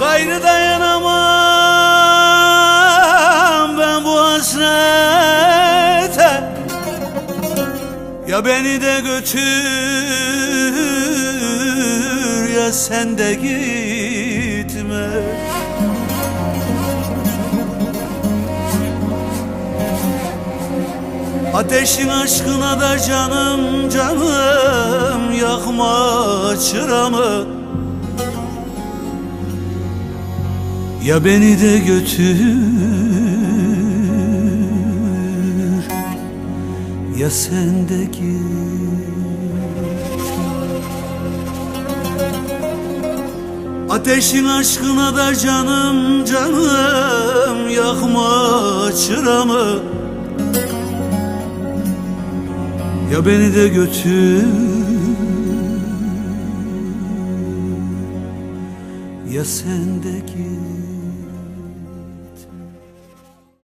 Gayrı dayanamam Ya beni de götür ya sen de gitme. Ateşin aşkına da canım canım yakma çıramı. Ya beni de götür Ya sen de git Ateşin aşkına da canım canım Yakma çıramı. Ya beni de götür. Ya sen de git